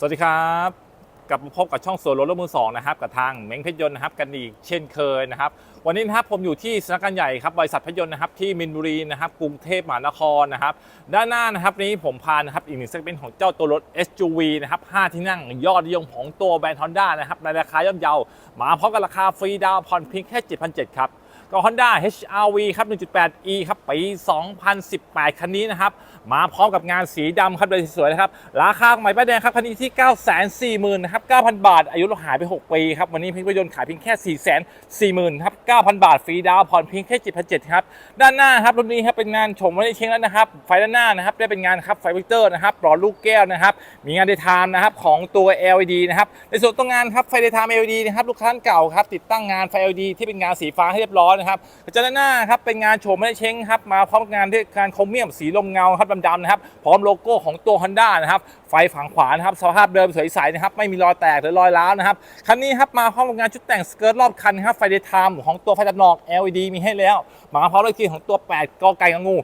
สวัสดีครับกลับมาพบกับช่องสวนรถรถมือสองนะครับกับทางเม้งเพชรยนต์นะครับกันอีกเช่นเคยนะครับ วันนี้นะครับผมอยู่ที่สำนักงานใหญ่ครับบริษัทเพชรยนต์นะครับที่มินบุรีนะครับกรุงเทพมหานครนะครับ ด้านหน้านะครับนี้ผมพานะครับอีกหนึ่งเซกเมนต์ของเจ้าตัวรถ SUV นะครับ5ที่นั่งยอดนิยมของตัวแบรนด์ Honda นะครับในราคาย่อมเยามาพร้อมกับราคาฟรีดาวผ่อนเพียงแค่7,700ครับ ก็ Honda HR-V ครับ 1.8e ครับ ปี 2018 คันนี้นะครับ มาพร้อมกับงานสีดำครับเลยสวยนะครับ ราคาใหม่ป้ายแดงครับ คันนี้ที่ 940,000นะครับ 9,000 บาท อายุรถหายไป 6 ปีครับ วันนี้เพิงยนต์ขายเพียงแค่ 440,000ครับ 9,000 บาท ฟรีดาวน์ผ่อนเพียงแค่7,700ครับ ด้านหน้าครับรถนี้ครับ เป็นงานชมไม่ได้เช็งแล้วนะครับ ไฟด้านหน้านะครับ ได้เป็นงานครับ ไฟวิกเตอร์นะครับหลอดลูกแก้วนะครับ มีงานเดย์ไทม์นะครับของตัว LED นะครับ ในส่วนตรงงานครับ ไฟเดย์ไทม์ LED นะครับ ลูกค้าเก่าครับ ติดตั้งงานไฟ LED ที่เป็นงานสีฟ้าให้เรียบร้อยนะครับเจ้านหน้าครับเป็นงานโฉมไม่ได้เช้งครับมาพร้อมงานที่การโครเมียมสีลมเงาครับดำๆนะครับพร้อมโลโก้ของตัว Honda นะครับไฟฝั่งขวานะครับสภาพเดิมสวยใสนะครับไม่มีรอยแตกหรือรอยร้าวนะครับคันนี้ครับมาพร้อมกับงานชุดแต่งสเกิร์ตรอบคันครับไฟเดย์ไทม์ของตัวไฟตัดหมอก LED มีให้แล้วมาพร้อมด้วยคีย์ของตัว 8กอไก่งองู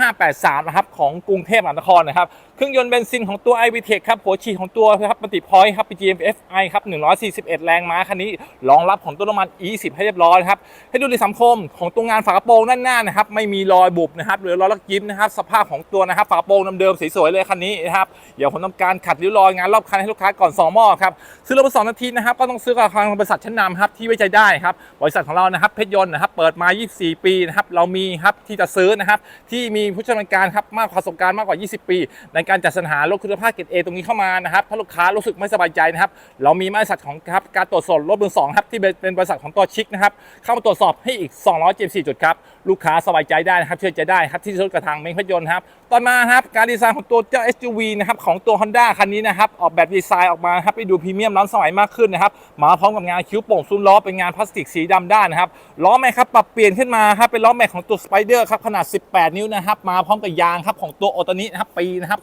3583นะครับของกรุงเทพมหานครนะครับเครื่องยนต์เบนซินของตัว i v t e c ครับหัวฉีดของตัวครับมัลติพอยต์ครับ PGM FI ครับ141 แรงม้าคันนี้รองรับของตัวน้ำมัน E10 ให้เรียบร้อยครับให้ดูในสังคมของตัวงานฝากระโปรงด้านหน้านะครับไม่มีรอยบุบนะครับหรือรอยลักยิ้มนะครับสภาพของตัวนะครับฝากระโปรงเดิมๆสวยๆเลยคันนี้นะครับเดี๋ยวผมทำการขัดริ้วรอยงานรอบคันให้ลูกค้าก่อน2หม้อครับซื้อรถมาสองนาทีนะครับก็ต้องซื้อกับทางบริษัทชั้นนำครับที่ไว้ใจได้ครับบริษัทของเรานะครับเพชรยนต์นะครับเปิดมา 24 ปีนะครับเรามีครับที่จะซื้อนะครับที่มีผู้ชำนาญการครับมากประสบการณ์มากกว่า 20 ปี ในการจัดสรรหารถคุณภาพเกรดเอตรงนี้เข้ามานะครับถ้าลูกค้ารู้สึกไม่สบายใจนะครับเรามีบริษัทของครับการตรวจสอบรถมือสองครับที่เป็นบริษัทของตัวชิคนะครับเข้ามาตรวจสอบให้อีก 274 จุดครับลูกค้าสบายใจได้นะครับเชื่อใจได้ครับที่ซื้อกระทางเมงเพชรยนต์ครับตอนมาครับการดีไซน์ของตัวเจ้า SUV นะครับของตัว Honda คันนี้นะครับออกแบบดีไซน์ออกมาครับไปดูพรีเมียมล้ำสมัยมากขึ้นนะครับมาพร้อมกับงานคิ้วโป่งซุ้มล้อเป็นงานพลาสติกสีดำด้านนะครับล้อแม็กครับปรับเปลี่ยนขึ้นมาครับเป็นล้อแม็กของตัวสไปเดอร์ครับขนาด 18 นิ้วนะครับมาพร้อมกับยางครับของตัวโอตานินะครับปีนะครับ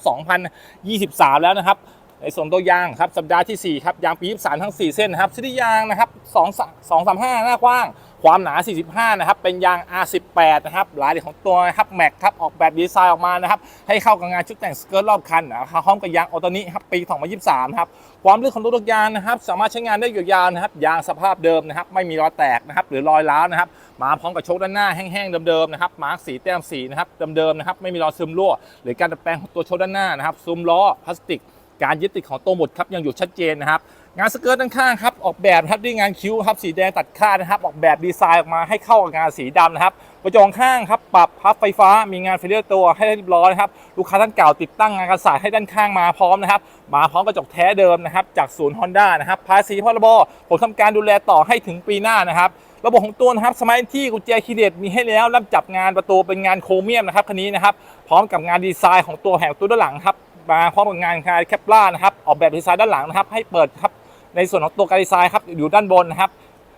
2023 แล้วนะครับ ในส่วนตัวยางครับสัปดาห์ที่ 4 ครับยางปี23ทั้ง 4 เส้นนะครับชนิดยางนะครับ2 2 3 5 หน้ากว้าง ความหนา 45 นะครับ เป็นยาง R18 นะครับลายเดของตัวนะครับแม็กครับออกแบบดีไซน์ออกมานะครับ ให้เข้ากับงานชุดแต่งสเกิร์ตรอบคันนะครับพร้อมกับยางออโตนิครับปี 2023นะครับ ความลื่นของตัวรถยางนะครับ สามารถใช้งานได้ยาวๆนะครับ ยางสภาพเดิมนะครับ ไม่มีรอยแตกนะครับ หรือรอยร้าวนะครับ มาพร้อมกับโชคด้านหน้าแห้งๆเดิมๆนะครับ มาร์กสีแต้มสีนะครับเดิมๆนะครับ ไม่มีรอยซึมรั่ว หรือการดัดแปลงของตัวโชคด้านหน้านะครับ ซุ้มล้อพลาสติก การยึดติดของตัวหมดครับยังอยู่ชัดเจนนะครับ งานสเกิร์ตด้านข้างครับออกแบบครับด้วยงานคิ้วครับสีแดงตัดคานะครับ ออกแบบดีไซน์ออกมาให้เข้ากับงานสีดำนะครับกระจกข้างครับปรับพับไฟฟ้ามีงานไฟเลี้ยวตัวให้เรียบร้อยนะครับลูกค้าท่านเก่าติดตั้งงานกระสายให้ด้านข้างมาพร้อมนะครับมาพร้อมกระจกแท้เดิมนะครับจากศูนย์ฮอนด้านะครับภาษีพรบผมทำการดูแลต่อให้ถึงปีหน้านะครับระบบของตัวนะครับสมาร์ทที่กุญแจคีย์เลสมีให้แล้วรับจับงานประตูเป็นงานโครเมียมนะครับคันนี้นะครับพร้อมกับงานดีไซน์ของตัวแหกตัวด้านหลังครับ มาพร้อมกับงานคลายแคปล่านะครับ ออกแบบดีไซน์ด้านหลังนะครับ ให้เปิดครับ ในส่วนของตัวการดีไซน์ครับอยู่ด้านบนนะครับ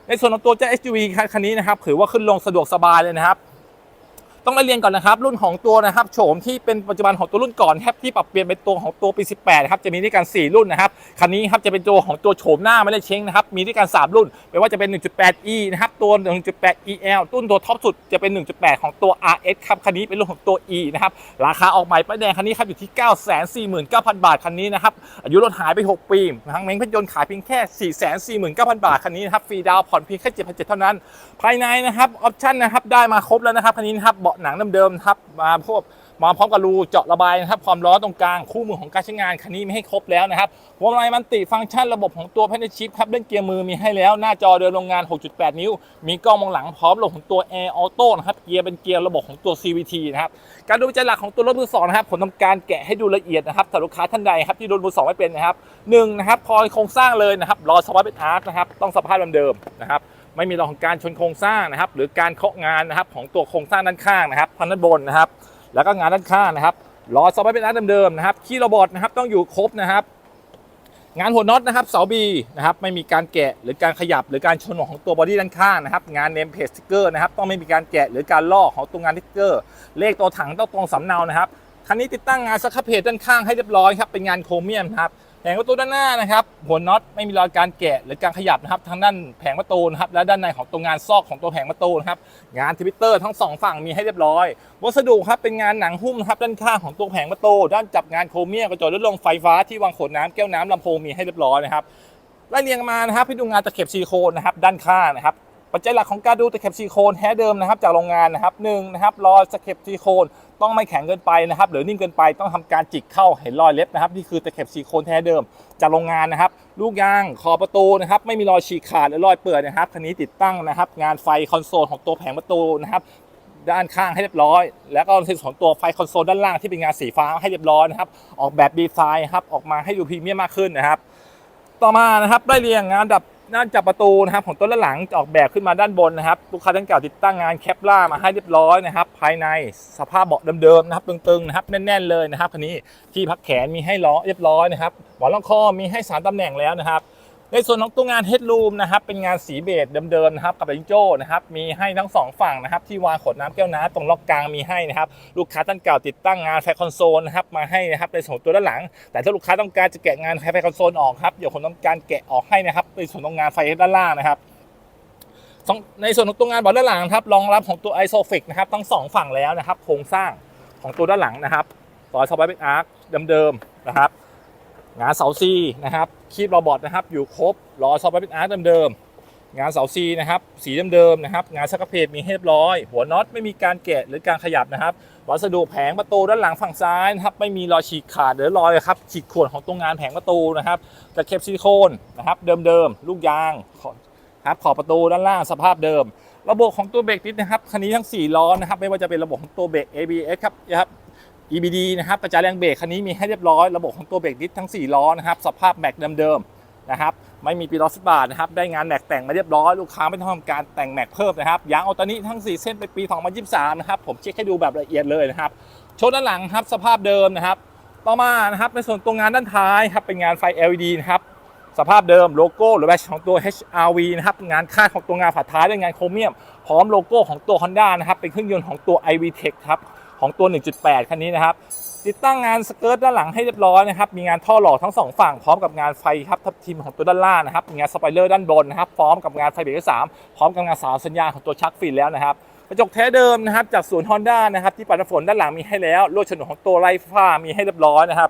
ในส่วนของตัวเจ้า SUV คันนี้นะครับถือว่าขึ้นลงสะดวกสบายเลยนะครับ ต้องมาเรียนก่อนนะครับ รุ่นของตัวนะครับโฉมที่เป็นปัจจุบันของตัวรุ่นก่อนครับที่ปรับเปลี่ยนเป็นตัวของตัวปี 18ครับจะมีด้วยกัน 4 รุ่นนะครับคันนี้ครับจะเป็นตัวของตัวโฉมหน้าไม่ได้เช้งนะครับมีด้วยกัน 3 รุ่นไม่ว่าจะเป็น 1.8e นะครับตัว 1.8el รุ่นตัวท็อปสุดจะเป็น 1.8 ของตัว RS ครับคันนี้เป็นรุ่นของตัว e นะครับราคาออกใหม่ป้ายแดงคันนี้ครับอยู่ที่ 949,000 บาทคันนี้นะครับอายุรถหายไป 6 ปีทางเม้งเพชรยนต์ขายเพียงแค่ 449,000 บาทคันนี้นะครับฟรีดาวผ่อนเพียงแค่7,700เท่านั้น ภายในนะครับออปชั่นนะครับได้มาครบแล้วนะครับคันนี้นะครับเบาะหนังเดิมๆนะครับมาพวกมาพร้อมกับรูเจาะระบายนะครับความร้อนตรงกลางคู่มือของการใช้งานคันนี้มีให้ครบแล้วนะครับพวงมาลัยมันติฟังก์ชันระบบของตัวแพนชิพครับเล่นเกียร์มือมีให้แล้ว หน้าจอเดินโรงงาน 6.8 นิ้ว มีกล้องมองหลังพร้อมระบบของตัว Air Auto นะครับเกียร์เป็นเกียร์ระบบของตัว CVT นะครับการดูวิจัยหลักของตัวรถมือสองนะครับผมทำการแกะให้ดูละเอียดนะครับสำหรับลูกค้าท่านใดครับที่รถมือสองไม่เป็นนะครับหนึ่งนะครับพอโครงสร้างเลยนะครับรอสวัสดิ์เป็นอาร์ตนะครับต้องสภาพเดิมๆนะครับ ไม่มีรอยของการชนโครงสร้างนะครับ หรือการเคาะงานนะครับของตัวโครงสร้างด้านข้างนะครับพันด้านบนนะครับ แล้วก็งานด้านข้างนะครับล้อซอฟต์เป็นอันเดิมๆนะครับคีย์โรบอทนะครับต้องอยู่ครบนะครับ งานหัวน็อตนะครับเสาบีนะครับไม่มีการแกะหรือการขยับหรือการชนของตัวบอดี้ด้านข้างนะครับงานเนมเพจสติกเกอร์นะครับต้องไม่มีการแกะหรือการลอกของตัวงานสติกเกอร์ เลขตัวถังต้องตรงสำเนานะครับคันนี้ติดตั้งงานสครับเพจด้านข้างให้เรียบร้อยครับเป็นงานโครเมียมครับ แผงประตูด้านหน้านะครับหัวน็อตไม่มีรอยการแกะหรือการขยับนะครับทางด้านแผงประตูนะครับและด้านในของตัวงานซอกของตัวแผงประตูนะครับงานทวิตเตอร์ทั้งสองฝั่งมีให้เรียบร้อย วัสดุครับเป็นงานหนังหุ้มนะครับด้านข้างของตัวแผงประตูด้านจับงานโครเมียมกระจกลดลงไฟฟ้าที่วางขวดน้ำแก้วน้ำลำโพงมีให้เรียบร้อยนะครับไล่เรียงมานะครับให้ดูงานตะเข็บซิลิโคนนะครับด้านข้างนะครับ ปัจจัยหลักของการดูตะเข็บซิลิโคนแท้เดิมนะครับจากโรงงานนะครับหนึ่งนะครับรอยตะเข็บซิลิโคนต้องไม่แข็งเกินไปนะครับหรือนิ่มเกินไปต้องทำการจิกเข้าเห็นรอยเล็บนะครับนี่คือตะเข็บซิลิโคนแท้เดิมจากโรงงานนะครับ ลูกยางขอบประตูนะครับไม่มีรอยฉีกขาดหรือรอยเปื่อยนะครับคันนี้ติดตั้งนะครับ งานไฟคอนโซลของตัวแผงประตูนะครับด้านข้างให้เรียบร้อย แล้วก็ในส่วนของตัวไฟคอนโซลด้านล่างที่เป็นงานสีฟ้าให้เรียบร้อยนะครับ ออกแบบดีไซน์ครับออกมาให้ดูพรีเมียมมากขึ้นนะครับ ต่อมานะครับได้เรียงงานดับ ด้านจับประตูนะครับของต้นและหลังจะออกแบบขึ้นมาด้านบนนะครับลูกค้าทั้งเก่าติดตั้งงานแคปล่ามาให้เรียบร้อยนะครับ ภายในสภาพเบาะเดิมๆนะครับตึงๆนะครับแน่นๆเลยนะครับคันนี้ที่พักแขนมีให้ล้อเรียบร้อยนะครับหมอนรองคอมีให้สามตำแหน่งแล้วนะครับ ในส่วนของตัวงานเฮดรูมนะครับเป็นงานสีเบจเดิมๆนะครับกับลิงโจ้นะครับมีให้ทั้งสองฝั่งนะครับที่วางขวดน้ำแก้วน้ำตรงล็อกกลางมีให้นะครับลูกค้าท่านเก่าติดตั้งงานไฟคอนโซลนะครับมาให้นะครับในส่วนตัวด้านหลัง แต่ถ้าลูกค้าต้องการจะแกะงานไฟคอนโซลออกครับเดี๋ยวผมต้องการแกะออกให้นะครับในส่วนของงานไฟด้านล่างนะครับในส่วนของตัวงานบอร์ดด้านหลังครับรองรับของตัวไอโซฟิกนะครับทั้งสองฝั่งแล้วนะครับโครงสร้างของตัวด้านหลังนะครับต่อสไปเป็นอาร์คเดิมๆนะครับ งานเสาซีนะครับคีบโรบอทนะครับ อยู่ครบรอซอฟต์แวร์เป็นอาร์ตเดิมๆงานเสาซีนะครับสีเดิมๆนะครับ งานชักกระเพจมีเรียบร้อย หัวน็อตไม่มีการแกะหรือการขยับนะครับ วัสดุแผงประตูด้านหลังฝั่งซ้ายนะครับไม่มีรอยฉีกขาดหรือรอยครับฉีกข่วนของตรงงานแผงประตูนะครับตะเข็บซิลิโคนนะครับเดิมๆลูกยางครับขอบประตูด้านล่างสภาพเดิม ระบบของตัวเบรกดิสนะครับคันนี้ทั้ง 4 ล้อนะครับ ไม่ว่าจะเป็นระบบของตัวเบรก ABS ครับนะครับ EBD นะครับกระจายแรงเบรกคันนี้มีให้เรียบร้อยระบบของตัวเบรกดิสทั้ง 4 ล้อนะครับสภาพแม็กเดิมๆนะครับไม่มีปีล้อสบบาทนะครับได้งานแม็กแต่งมาเรียบร้อยลูกค้าไม่ต้องทำการแต่งแม็กเพิ่มนะครับยางออโตนี้ทั้ง 4 เส้นเป็นปี 2023 นะครับผมเช็คให้ดูแบบละเอียดเลยนะครับโชว์ด้านหลังครับสภาพเดิมนะครับต่อมานะครับในส่วนตรงงานด้านท้ายครับเป็นงานไฟ LED นะครับสภาพเดิมโลโก้หรือแบชของตัว HRV นะครับงานคาดของตัวงานฝาท้ายด้วยงานโครเมียม พร้อมโลโก้ของตัว Honda นะครับเป็นเครื่องยนต์ของตัว iVTEC ครับ ของตัว 1.8 คันนี้นะครับ ติดตั้งงานสเกิร์ตด้านหลังให้เรียบร้อยนะครับ มีงานท่อหล่อทั้งสองฝั่งพร้อมกับงานไฟครับทับทิมของตัวด้านล่างนะครับ มีงานสไปเลอร์ด้านบนนะครับ พร้อมกับงานไฟเบรกสามพร้อมกับงานสาวสัญญาณของตัวชักฟินแล้วนะครับกระจกแท้เดิมนะครับจากศูนย์ฮอนด้านะครับที่ปัดฝนด้านหลังมีให้แล้วลวดฉนวนของตัวไร้ฟ้ามีให้เรียบร้อยนะครับ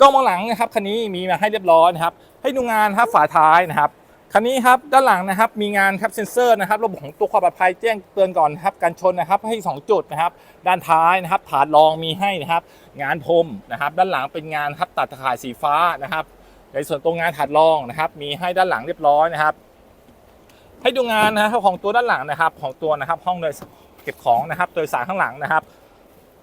กล้องมองหลังนะครับคันนี้มีมาให้เรียบร้อยนะครับให้ดูงานครับฝาท้ายนะครับ คันนี้ครับด้านหลังนะครับมีงานครับเซ็นเซอร์นะครับระบบของตัวความปลอดภัยแจ้งเตือนก่อนนะครับการชนนะครับให้ 2 จุดนะครับด้านท้ายนะครับถาดรองมีให้นะครับงานพรมนะครับด้านหลังเป็นงานครับตัดตะข่ายสีฟ้านะครับ ในส่วนตรงงานถาดรองนะครับมีให้ด้านหลังเรียบร้อยนะครับ ให้ดูงานนะครับของตัวด้านหลังนะครับของตัวนะครับห้องโดยเก็บของนะครับโดยสารข้างหลังนะครับ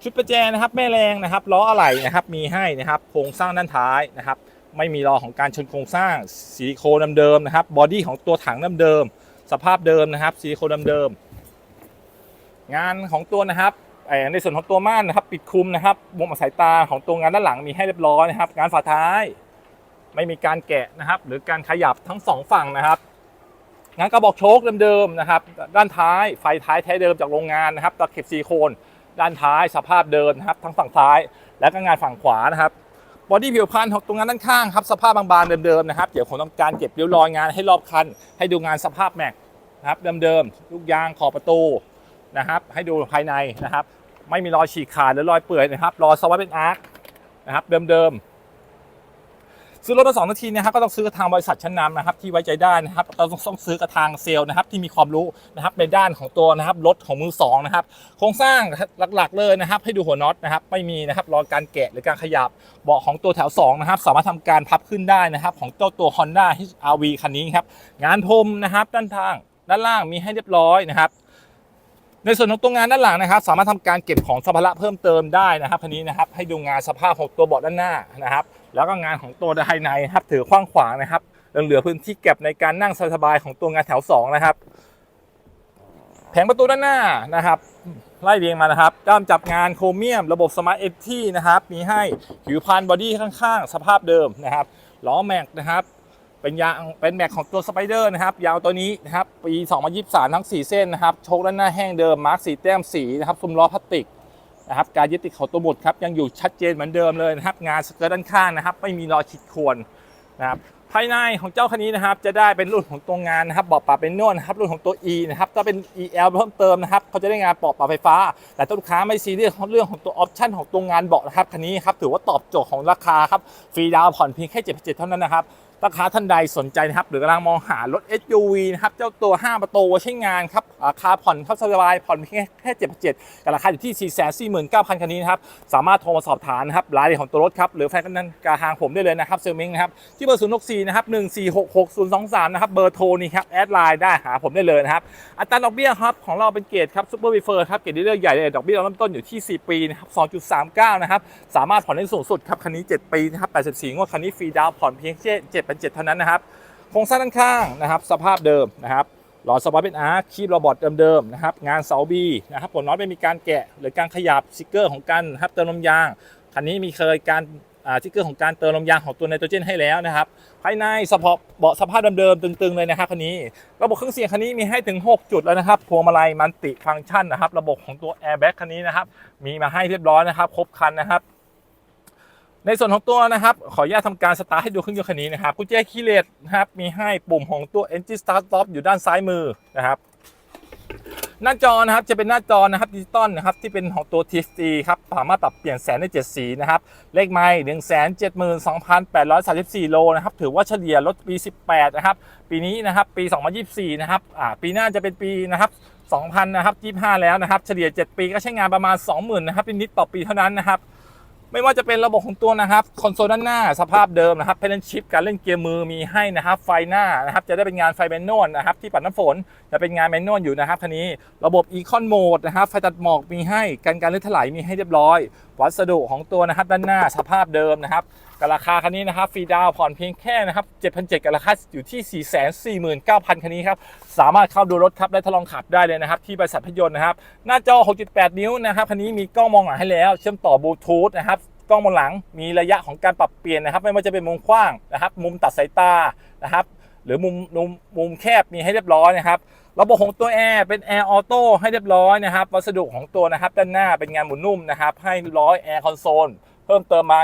ชุดประแจนะครับแม่แรงนะครับล้ออะไหล่นะครับมีให้นะครับโครงสร้างด้านท้ายนะครับ ไม่มีรอของการชนโครงสร้างซิลิโคนเดิมๆนะครับบอดี้ของตัวถังเดิมๆสภาพเดิมนะครับซิลิโคนเดิมๆงานของตัวนะครับในส่วนของตัวม่านนะครับ ปิดคลุมนะครับวงสายตาของตัวงานด้านหลังมีให้เรียบร้อยนะครับงานฝาท้าย ไม่มีการแกะนะครับ หรือการขยับทั้งสองฝั่งนะครับงานกระบอกโชคเดิมๆนะครับ ด้านท้ายไฟท้ายแท้เดิมจากโรงงานนะครับตะเข็บซิลิโคน ด้านท้ายสภาพเดิมนะครับ ทั้งฝั่งซ้าย และก็งานฝั่งขวานะครับ บอดี้ผิวพันของตรงงานด้านข้างครับสภาพบางๆเดิมๆนะครับเดี๋ยวผมต้องการเก็บเรียวรอยงานให้รอบคัน ให้ดูงานสภาพแม็กนะครับเดิมๆลูกยางขอบประตูนะครับ ให้ดูภายในนะครับ ไม่มีรอยฉีกขาดหรือรอยเปื่อยนะครับรอยสวัสดเป็นอาร์คนะครับเดิมๆ ซื้อรถมาสองนาทีนะครับก็ต้องซื้อกับทางบริษัทชั้นนำนะครับที่ไว้ใจได้นะครับเราต้องซื้อกับทางเซลล์นะครับที่มีความรู้นะครับในด้านของตัวนะครับรถของมือสองนะครับโครงสร้างหลักๆเลยนะครับ ให้ดูหัวน็อตนะครับไม่มีนะครับรอยการแกะหรือการขยับเบาะของตัวแถว2นะครับสามารถทำการพับขึ้นได้นะครับ ของเจ้าตัว Honda HRV คันนี้ครับงานพรมนะครับด้านทางด้านล่างมีให้เรียบร้อยนะครับ ในส่วนของตัวงานด้านหลังนะครับ สามารถทำการเก็บของสัมภาระเพิ่มเติมได้นะครับคันนี้นะครับให้ดูงานสภาพของตัวเบาะด้านหน้านะครับ แล้วก็งานของตัวภายในครับถือขว้างขวางนะครับเหลือพื้นที่เก็บในการนั่งสบายของตัวงานแถว 2 นะครับ แผงประตูด้านหน้านะครับไล่เรียงมานะครับด้ามจับงานโครเมียม ระบบสมาร์ทเอทีนะครับ มีให้ผิวพันบอดี้ข้างๆ สภาพเดิมนะครับล้อแม็กนะครับ เป็นยางเป็นแม็กของตัวสไปเดอร์นะครับ ยาวตัวนี้นะครับ ปี 2023 ทั้ง 4 เส้นนะครับ โชคด้านหน้าแห้งเดิม มาร์คสีแต้มสีนะครับซุ้มล้อพลาสติกนะครับ การยึดติดของตัวหมดครับ ยังอยู่ชัดเจนเหมือนเดิมเลยนะครับ งานสเกิร์ตด้านข้างนะครับ ไม่มีรอยขีดข่วนนะครับ ภายในของเจ้าคันนี้นะครับ จะได้เป็นรุ่นของตัวงานนะครับ เบาะปรับเป็นนวลนะครับ รุ่นของตัว E นะครับก็เป็น EL เพิ่มเติมนะครับ เขาจะได้งานเบาะปรับไฟฟ้า แต่ต้นค้าไม่ซีเรียสเรื่องของตัวออปชั่นของตัวงานเบาะนะครับ คันนี้ครับ ถือว่าตอบโจทย์ของราคาครับ ฟรีดาวผ่อนเพียงแค่7 7เท่านั้นนะครับ ลูกค้าท่านใดสนใจนะครับ หรือกำลังมองหารถ SUV นะครับ เจ้าตัว 5 ประตูใช้งานครับราคาผ่อนครับสบายผ่อนเพียงแค่7 7กับราคาอยู่ที่ 4 4 9 0 0 0 คันนี้นะครับ สามารถโทรมาสอบถามนะครับรายละเอียดของตัวรถครับ หรือแฟนกันนั้นกาทางผมได้เลยนะครับเซลมิงนะครับ ที่เบอร์ 0 6 4 นะครับ 1 4 6 6 0 2 3 นะครับ เบอร์โทรนี่ครับ แอดไลน์ได้หาผมได้เลยนะครับ อัตราดอกเบี้ยครับของเราเป็นเกรดครับซูเปอร์บีเฟอร์ครับ เกรดที่เลือกใหญ่เลยดอกเบี้ยเราเริ่มต้นอยู่ที่ 4 ปีนะครับ2.39 นะครับ สามารถผ่อนได้สูงสุดครับคันนี้ 7 ปีนะครับ84งวดคันนี้ฟรีดาวผ่อนเพียงแค่7 7เท่านั้นนะครับ โครงสร้างด้านข้างนะครับ สภาพเดิมนะครับ หลอดสปอร์ตเป็นอาร์คีบโรบอทเดิมๆนะครับ งานเสาบีนะครับผลน้อยไม่มีการแกะ หรือการขยับสติกเกอร์ของกันนะครับเติมลมยาง คันนี้มีเคยการสติกเกอร์ของการเติมลมยางของตัวไนโตรเจนให้แล้วนะครับ ภายในสปอร์ตเบาะสภาพเดิมๆตึงๆเลยนะครับคันนี้ ระบบเครื่องเสียงคันนี้มีให้ถึง 6 จุดแล้วนะครับพวงมาลัยมันติฟังก์ชันนะครับ ระบบของตัวแอร์แบ็กคันนี้นะครับ มีมาให้เรียบร้อยนะครับ ครบคันนะครับ ในส่วนของตัวนะครับ ขออนุญาตทำการสตาร์ทให้ดูเครื่องยนต์คันนี้นะครับกุญแจคีย์เลสนะครับมีให้ปุ่มของตัว Engine Start Stop อยู่ด้านซ้ายมือนะครับหน้าจอนะครับจะเป็นหน้าจอนะครับดิจิตอลนะครับที่เป็นของตัว TFT ครับสามารถปรับเปลี่ยนแสงได้7สีนะครับเลขไมล์1 7 2 8 3 4โลนะครับถือว่าเฉลี่ยรถปี 18 นะครับ ปีนี้นะครับปี 2024 นะครับอ่าปีหน้าจะเป็นปีนะครับ2000นะครับ25 แล้วนะครับ เฉลี่ย 7 ปีก็ใช้งานประมาณ 20,000นะครับนิดๆต่อปีเท่านั้นนะครับ ไม่ว่าจะเป็นระบบของตัวนะครับคอนโซลด้านหน้าสภาพเดิมนะครับเพลนชิปการเล่นเกียร์มือมีให้นะครับไฟหน้านะครับจะได้เป็นงานไฟแมนนวลนะครับที่ปัดน้ำฝนจะเป็นงานแมนนวลอยู่นะครับคันนี้ระบบอีคอนโหมดนะครับไฟตัดหมอกมีให้กันการลื่นถลายมีให้เรียบร้อย วัสดุของตัวนะครับด้านหน้าสภาพเดิมนะครับ กับราคาคันนี้นะครับฟรีดาวผ่อนเพียงแค่นะครับ7,700กับราคาอยู่ที่ 449,000 คันนี้ครับ สามารถเข้าดูรถครับและทดลองขับได้เลยนะครับ ที่บริษัทพยนต์นะครับ หน้าจอ 6.8 นิ้วนะครับ คันนี้มีกล้องมองหลังให้แล้ว เชื่อมต่อบลูทูธนะครับกล้องมองหลังมีระยะของการปรับเปลี่ยนนะครับ ไม่ว่าจะเป็นมุมกว้างนะครับ มุมตัดสายตานะครับหรือมุมมุมมุมแคบมีให้เรียบร้อยนะครับระบบของตัวแอร์เป็นแอร์ออโต้ให้เรียบร้อยนะครับ วัสดุของตัวนะครับ ด้านหน้าเป็นงานหมุนนุ่มนะครับ ให้ร้อยแอร์คอนโซลเพิ่มเติมมา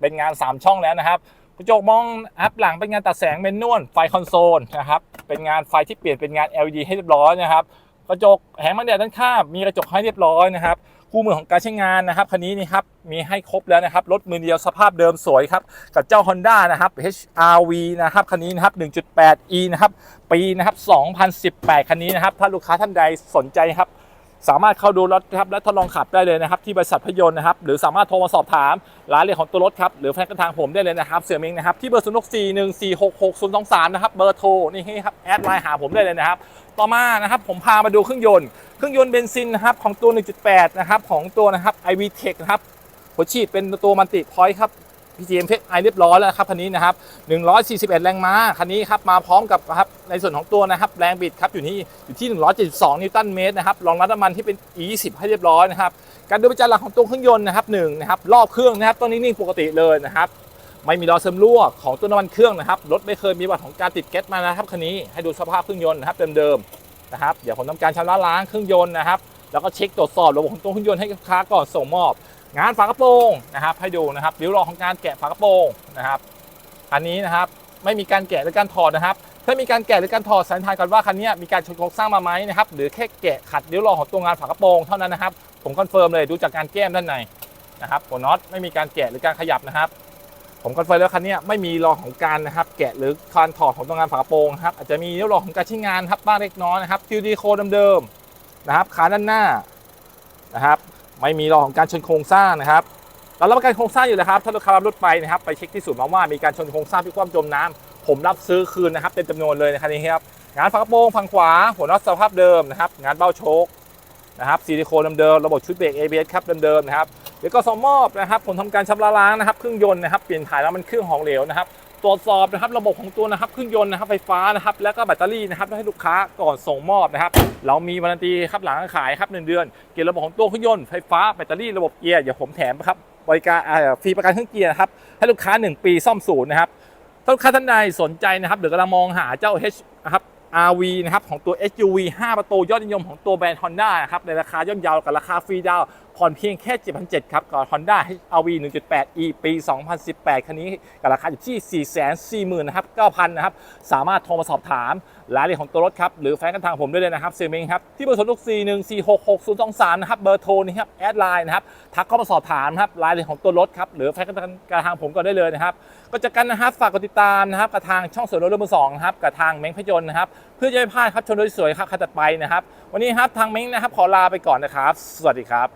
เป็นงาน 3 ช่องแล้วนะครับกระจกมองอัพหลังเป็นงานตัดแสงเมนนวลไฟคอนโซลนะครับเป็นงานไฟที่เปลี่ยนเป็นงาน LED ให้เรียบร้อยนะครับกระจกแผงบังแดดด้านข้างมีกระจกให้เรียบร้อยนะครับคู่มือของการใช้งานนะครับคันนี้นี่ครับมีให้ครบแล้วนะครับรถมือเดียวสภาพเดิมสวยครับกับเจ้า Honda นะครับ HRV นะครับคันนี้นะครับ 1.8e นะครับปีนะครับ 2018 คันนี้นะครับถ้าลูกค้าท่านใดสนใจครับ สามารถเข้าดูรถครับและทดลองขับได้เลยนะครับที่บริษัทพยนต์นะครับหรือสามารถโทรมาสอบถามรายละเอียดของตัวรถครับหรือแฟนกันทางผมได้เลยนะครับเสี่ยมิงนะครับที่เบอร์0 6 4 1 4 6 6 0 2 3นะครับเบอร์โทรนี่ครับแอดไลน์หาผมได้เลยนะครับต่อมานะครับผมพามาดูเครื่องยนต์เครื่องยนต์เบนซินนะครับของตัว 1.8 นะครับของตัวนะครับ ivtec นะครับหัวฉีดเป็นตัวมันติพอยต์ครับ PGM เพชรไอเรียบร้อยแล้วครับคันนี้นะครับ141 แรงม้าคันนี้ครับมาพร้อมกับครับในส่วนของตัวนะครับแรงบิดครับอยู่ที่อยู่ที่ 172 นิวตันเมตรนะครับรองรับน้ำมันที่เป็น E20 ให้เรียบร้อยนะครับการดูประจันหลักของตัวเครื่องยนต์นะครับหนึ่งนะครับรอบเครื่องนะครับต้องนิ่งๆปกติเลยนะครับไม่มีรอยซึมรั่วของตัวน้ำมันเครื่องนะครับรถไม่เคยมีประวัติของการติดแก๊สมานะครับคันนี้ให้ดูสภาพเครื่องยนต์นะครับเดิมๆนะครับเดี๋ยวผมทำการชำระล้างเครื่องยนต์นะครับแล้วก็เช็คตรวจสอบระบบของตัวเครื่องยนต์ให้กับลูกค้าก่อนส่งมอบ งานฝากระโปรงนะครับ ให้ดูนะครับริ้วรอยของการแกะฝากระโปรงนะครับอันนี้นะครับไม่มีการแกะหรือการถอดนะครับ ถ้ามีการแกะหรือการถอดสันนิษฐานกันว่าคันนี้มีการชนโครงสร้างมาไหมนะครับหรือแค่แกะขัดริ้วรอยของตัวงานฝากระโปรงเท่านั้นนะครับ ผมคอนเฟิร์มเลยดูจากการแก้มด้านในนะครับหัวน็อตไม่มีการแกะหรือการขยับนะครับผมคอนเฟิร์มแล้วคันนี้ไม่มีรอยของการนะครับ แกะหรือการถอดของตัวงานฝากระโปรงครับอาจจะมีริ้วรอยของการใช้งานครับบ้างเล็กน้อยนะครับคิวดีโคเดิมๆนะครับขาด้านหน้านะครับ ไม่มีรอยของการชนโครงสร้างนะครับเรารับประกันโครงสร้างอยู่แล้วครับถ้าลูกค้ารับรถไปนะครับไปเช็คที่ศูนย์มาว่ามีการชนโครงสร้างที่คว่ำจมน้ำผมรับซื้อคืนนะครับเต็มจำนวนเลยในคันนี้ครับงานฝากระโปรงฝั่งขวา หัวน็อตสภาพเดิมนะครับงานเบ้าโชคนะครับซิลิโคนเดิมๆระบบชุดเบรก ABS ครับเดิมๆนะครับเดี๋ยวก็สมมอบนะครับผมทำการชำระล้างนะครับเครื่องยนต์นะครับเปลี่ยนถ่ายแล้วมันเครื่องของเหลวนะครับ ตรวจสอบนะครับระบบของตัวนะครับเครื่องยนต์นะครับไฟฟ้านะครับแล้วก็แบตเตอรี่นะครับให้ลูกค้าก่อนส่งมอบนะครับเรามีวารันตีครับหลังขายครับหนึ่งเดือน เกี่ยวกับระบบของตัวเครื่องยนต์ไฟฟ้าแบตเตอรี่ระบบเกียร์เดี๋ยวผมแถมครับบริการฟรีประกันเครื่องเกียร์นะครับให้ลูกค้า 1 ปีซ่อมศูนย์นะครับถ้าลูกค้าท่านใดสนใจนะครับหรือกำลังมองหาเจ้า H นะครับ RV นะครับของตัว SUV 5 ประตูยอดนิยมของตัวแบรนด์ Honda นะครับในราคาย่อมเยาวกับราคาฟรีดาว ผ่อนเพียงแค่ 7,700 ครับกับ Honda HRV 1.8e ปี 2018 คันนี้กับราคาอยู่ที่ 440,000นะครับ9,000นะครับ สามารถโทรมาสอบถามรายละเอียดของตัวรถครับ หรือแฟนกันทางผมได้เลยนะครับเซลเมงครับ ที่เบอร์โทรลูก4 1 4 6 6 0 2 3 นะครับ เบอร์โทรนี่ครับแอดไลน์นะครับ ทักเข้ามาสอบถามนะครับรายละเอียดของตัวรถครับ หรือแฟนกันทางผมก็ได้เลยนะครับ ก็จากกันนะครับฝากกดติดตามนะครับกับทางช่องสวนรถเรื่องมือสองนะครับกับทางเม้งพยนต์นะครับเพื่อจะไม่พลาดครับชมรถสวยครับคันต่อไปนะครับวันนี้ครับทางเม้งนะครับขอลาไปก่อนนะครับ สวัสดีครับ